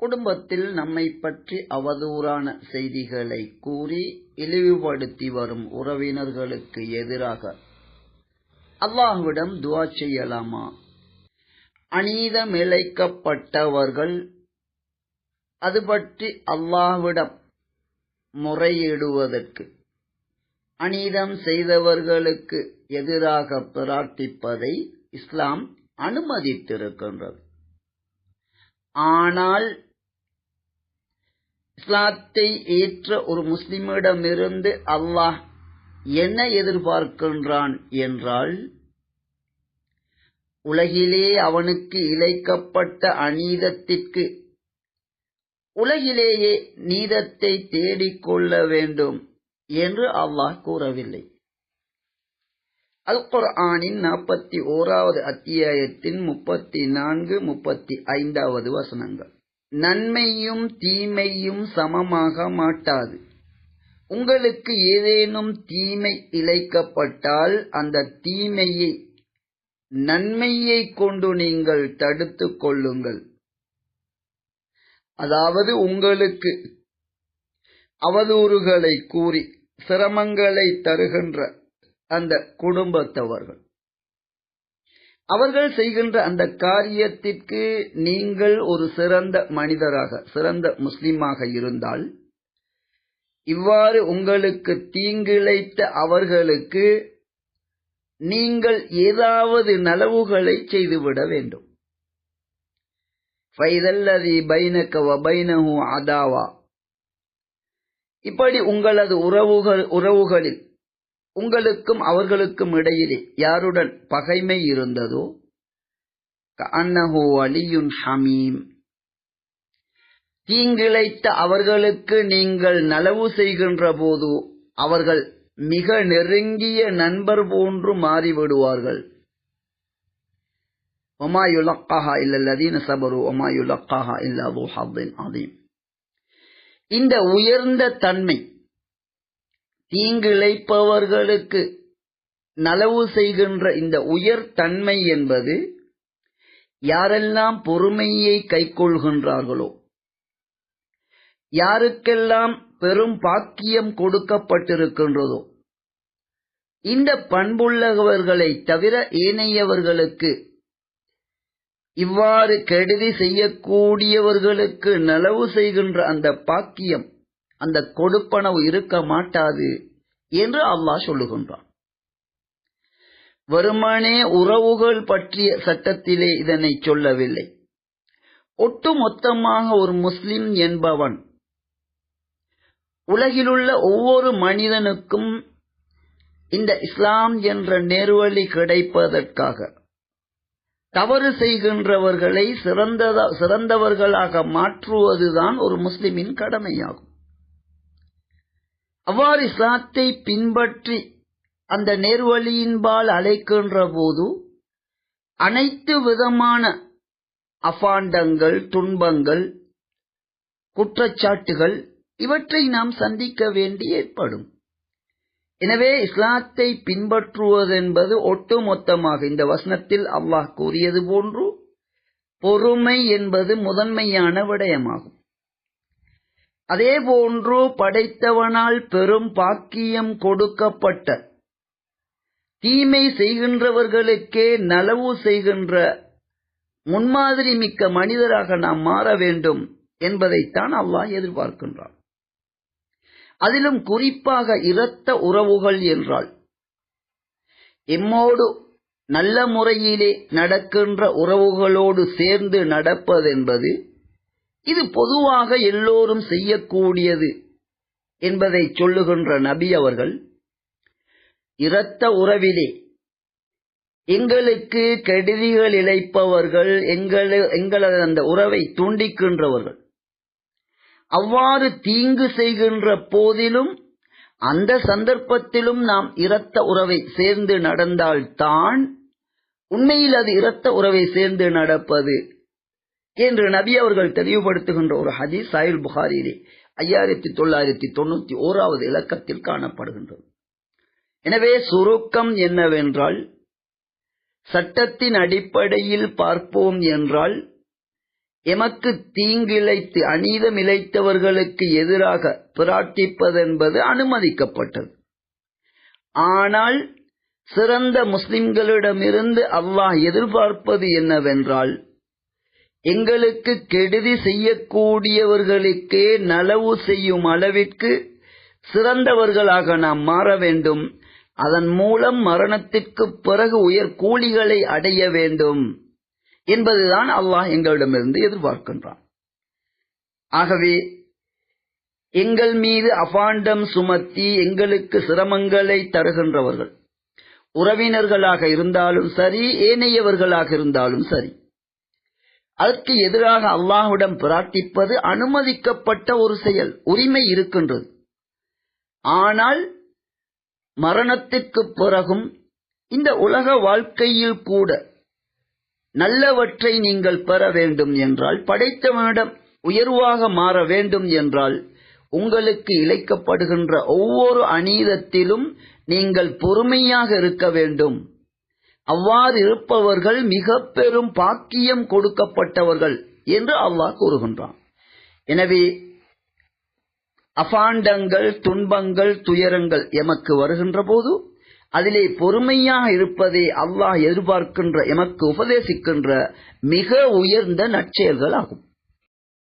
குடும்பத்தில் நம்மை பற்றி அவதூறான செய்திகளை கூறி இழிவுபடுத்தி வரும் உறவினர்களுக்கு எதிராக அல்லாஹ்விடம் துவா செய்யலாமா? அநீதமிழைக்கப்பட்டவர்கள் அது பற்றி அல்லாஹ்விடம் முறையிடுவதற்கு அநீதம் செய்தவர்களுக்கு எதிராக பிரார்த்திப்பதை இஸ்லாம் அனுமதித்திருக்கின்றது. ஆனால் இஸ்லாத்தை ஏற்ற ஒரு முஸ்லிமிடமிருந்து அல்லாஹ் என்ன எதிர்பார்க்கின்றான் என்றால் உலகிலே அவனுக்கு இழைக்கப்பட்ட அநீதத்திற்கு உலகிலேயே நீதத்தை தேடிக்கொள்ள வேண்டும் என்று அல்லாஹ் கூறவில்லை. அல் குர்ஆனின் நாற்பத்தி ஓராவது அத்தியாயத்தின் முப்பத்தி நான்கு முப்பத்தி ஐந்தாவது வசனங்கள். நன்மையும் தீமையும் சமமாக மாட்டாது. உங்களுக்கு ஏதேனும் தீமை இழைக்கப்பட்டால் அந்த தீமையை நன்மையை கொண்டு நீங்கள் தடுத்து கொள்ளுங்கள். அதாவது உங்களுக்கு அவதூறுகளை கூறி சிரமங்களை தருகின்ற அந்த குடும்பத்தவர்கள். அவர்கள் செய்கின்ற அந்த காரியத்திற்கு நீங்கள் ஒரு சிறந்த மனிதராக சிறந்த முஸ்லிமாக இருந்தால் இவ்வாறு உங்களுக்கு தீங்கிழைத்த அவர்களுக்கு நீங்கள் ஏதாவது நலவுகளை செய்துவிட வேண்டும். ஃபைதல்லதி பைனகவ வபைனஹு அதாவா. இப்படி உங்களது உறவுகள் உறவுகளில் உங்களுக்கும் அவர்களுக்கும் இடையிலே யாருடன் பகைமை இருந்ததோ? அன்னஹோ அலியுன் ஹமீம். தீங்கிழைத்த அவர்களுக்கு நீங்கள் நலவு செய்கின்ற போது அவர்கள் மிக நெருங்கிய நண்பர் போன்று மாறிவிடுவார்கள். ஒமா இல்லல்லதீன சபரு ஒமா இல்லா அதீம் இந்த உயர்ந்த தன்மை தீங்கிழைப்பவர்களுக்கு நலவு செய்கின்ற இந்த உயர் தன்மை என்பது யாரெல்லாம் பொறுமையை கைக்கொள்கின்றார்களோ யாருக்கெல்லாம் பெரும் பாக்கியம் கொடுக்கப்பட்டிருக்கின்றதோ இந்த பண்புள்ளவர்களை தவிர ஏனையவர்களுக்கு இவ்வாறு கெடுதி செய்யக்கூடியவர்களுக்கு நலவு செய்கின்ற அந்த பாக்கியம் அந்த கொடுப்பனவு இருக்க மாட்டாது என்று அல்லாஹ் சொல்லுகின்றான். வெறுமனே உறவுகள் பற்றிய சட்டத்திலே இதனை சொல்லவில்லை. ஒட்டுமொத்தமாக ஒரு முஸ்லிம் என்பவன் உலகிலுள்ள ஒவ்வொரு மனிதனுக்கும் இந்த இஸ்லாம் என்ற நேர்வழி கிடைப்பதற்காக தவறு செய்கின்றவர்களை சிறந்ததா சிறந்தவர்களாக மாற்றுவதுதான் ஒரு முஸ்லிமின் கடமையாகும். அவ்வாறு இஸ்லாத்தை பின்பற்றி அந்த நேர்வழியின்பால் அழைக்கின்ற போது அனைத்து விதமான அபாண்டங்கள் துன்பங்கள் குற்றச்சாட்டுகள் இவற்றை நாம் சந்திக்க வேண்டி ஏற்படும். எனவே இஸ்லாத்தை பின்பற்றுவதென்பது ஒட்டுமொத்தமாக இந்த வசனத்தில் அல்லாஹ் கூறியது போன்று பொறுமை என்பது முதன்மையான விடயமாகும். அதேபோன்று படைத்தவனால் பெரும் பாக்கியம் கொடுக்கப்பட்ட தீமை செய்கின்றவர்களுக்கே நலவு செய்கின்ற முன்மாதிரி மிக்க மனிதராக நாம் மாற வேண்டும் என்பதைத்தான் அல்லாஹ் எதிர்பார்க்கின்றான். அதிலும் குறிப்பாக இரத்த உறவுகள் என்றால் எம்மோடு நல்ல முறையிலே நடக்கின்ற உறவுகளோடு சேர்ந்து நடப்பதென்பது இது பொதுவாக எல்லோரும் செய்யக்கூடியது என்பதை சொல்லுகின்ற நபி அவர்கள் இரத்த உறவிலே எங்களுக்கு கெடுதிகள் இழைப்பவர்கள் எங்களது அந்த உறவை துண்டிக்கின்றவர்கள். அவ்வாறு தீங்கு செய்கின்ற போதிலும் அந்த சந்தர்ப்பத்திலும் நாம் இரத்த உறவை சேர்ந்து நடந்தால்தான் உண்மையில் அது இரத்த உறவை சேர்ந்து நடப்பது. என்று நபி அவர்கள் தெளிவுபடுத்துகின்ற ஒரு ஹதீஸ் சாயுல் புகாரிலே ஐயாயிரத்தி தொள்ளாயிரத்தி தொண்ணூத்தி ஓராவது இலக்கத்தில் காணப்படுகின்றது. எனவே சுருக்கம் என்னவென்றால் சட்டத்தின் அடிப்படையில் பார்ப்போம் என்றால் எமக்கு தீங்கிழைத்து அநீதம் இழைத்தவர்களுக்கு எதிராக பிரார்த்திப்பதென்பது அனுமதிக்கப்பட்டது. ஆனால் சிறந்த முஸ்லிம்களிடமிருந்து அல்லாஹ் எதிர்பார்ப்பது என்னவென்றால் எங்களுக்கு கெடுதி செய்யக்கூடியவர்களுக்கே நலவு செய்யும் அளவிற்கு சிறந்தவர்களாக நாம் மாற வேண்டும். அதன் மூலம் மரணத்திற்கு பிறகு உயர் கூலிகளை அடைய வேண்டும் என்பதுதான் அல்லாஹ் எங்களிடமிருந்து எதிர்பார்க்கின்றான். ஆகவே எங்கள் மீது அபாண்டம் சுமத்தி எங்களுக்கு சிரமங்களை தருகின்றவர்கள் உறவினர்களாக இருந்தாலும் சரி ஏனையவர்களாக இருந்தாலும் சரி அதற்கு எதிராக அல்லாஹுடன் பிரார்த்திப்பது அனுமதிக்கப்பட்ட ஒரு செயல் உரிமை இருக்கின்றது. ஆனால் மரணத்திற்கு பிறகும் இந்த உலக வாழ்க்கையில் கூட நல்லவற்றை நீங்கள் பெற வேண்டும் என்றால் படைத்தவனிடம் உயர்வாக மாற வேண்டும் என்றால் உங்களுக்கு இழைக்கப்படுகின்ற ஒவ்வொரு அநீதத்திலும் நீங்கள் பொறுமையாக இருக்க வேண்டும். அவ்வாறு இருப்பவர்கள் மிக பெரும் பாக்கியம் கொடுக்கப்பட்டவர்கள் என்று அல்லாஹ் கூறுகின்றான். எனவே அபாண்டங்கள் துன்பங்கள் துயரங்கள் எமக்கு வருகின்ற போது அதிலே பொறுமையாக இருப்பதே அல்லாஹ் எதிர்பார்க்கின்ற எமக்கு உபதேசிக்கின்ற மிக உயர்ந்த நற்செயல்கள் ஆகும்